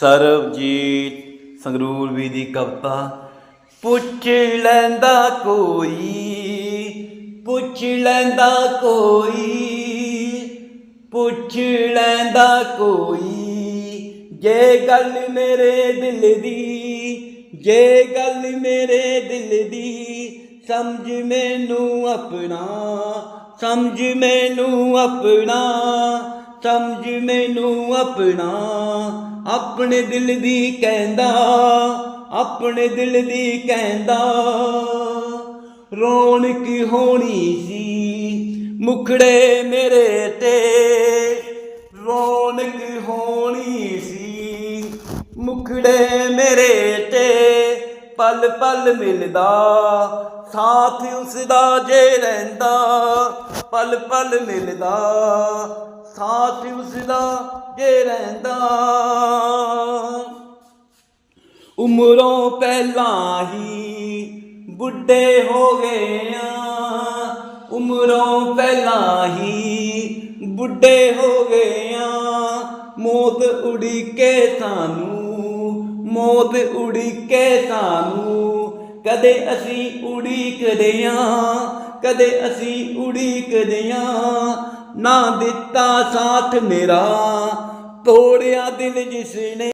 ਸਰਬਜੀਤ ਸੰਗਰੂਰ ਵੀ ਦੀ ਕਵਿਤਾ, ਪੁੱਛ ਲੈਂਦਾ ਕੋਈ, ਪੁੱਛ ਲੈਂਦਾ ਕੋਈ, ਪੁੱਛ ਲੈਂਦਾ ਕੋਈ, ਜੇ ਗੱਲ ਮੇਰੇ ਦਿਲ ਦੀ, ਜੇ ਗੱਲ ਮੇਰੇ ਦਿਲ ਦੀ, ਸਮਝ ਮੈਨੂੰ ਆਪਣਾ, ਸਮਝ ਮੈਨੂੰ ਆਪਣਾ ਸਮਝ ਮੈਨੂੰ ਆਪਣਾ, ਆਪਣੇ ਦਿਲ ਦੀ ਕਹਿੰਦਾ, ਆਪਣੇ ਦਿਲ ਦੀ ਕਹਿੰਦਾ। ਰੌਣਕ ਹੋਣੀ ਸੀ ਮੁਖੜੇ ਮੇਰੇ ਤੇ, ਰੌਣਕ ਹੋਣੀ ਸੀ ਮੁਖੜੇ ਮੇਰੇ ਤੇ। ਪਲ ਪਲ ਮਿਲਦਾ, ਸਾਥ ਉਸ ਦਾ ਜੇ ਰਹਿੰਦਾ, ਪਲ ਪਲ ਮਿਲਦਾ ਸਾਥ ਉਸਦਾ ਜੇ ਰਹਿੰਦਾ। ਉਮਰੋਂ ਪਹਿਲਾਂ ਹੀ ਬੁੱਢੇ ਹੋ ਗਏ ਆ। ਉਮਰੋਂ ਪਹਿਲਾਂ ਹੀ ਬੁੱਢੇ ਹੋ ਗਏ ਆ। ਮੌਤ ਉੜੀ ਕੇ ਸਾਨੂੰ, ਮੌਤ ਉੜੀ ਕੇ ਸਾਨੂੰ, ਕਦੇ ਅਸੀਂ ਉਡੀਕਦੇ ਆ। ਕਦੇ ਅਸੀਂ ਉਡੀਕਦੇ ਆ ਨਾ ਦਿੱਤਾ ਸਾਥ ਮੇਰਾ। ਤੋੜਿਆ ਦਿਲ ਜਿਸ ਨੇ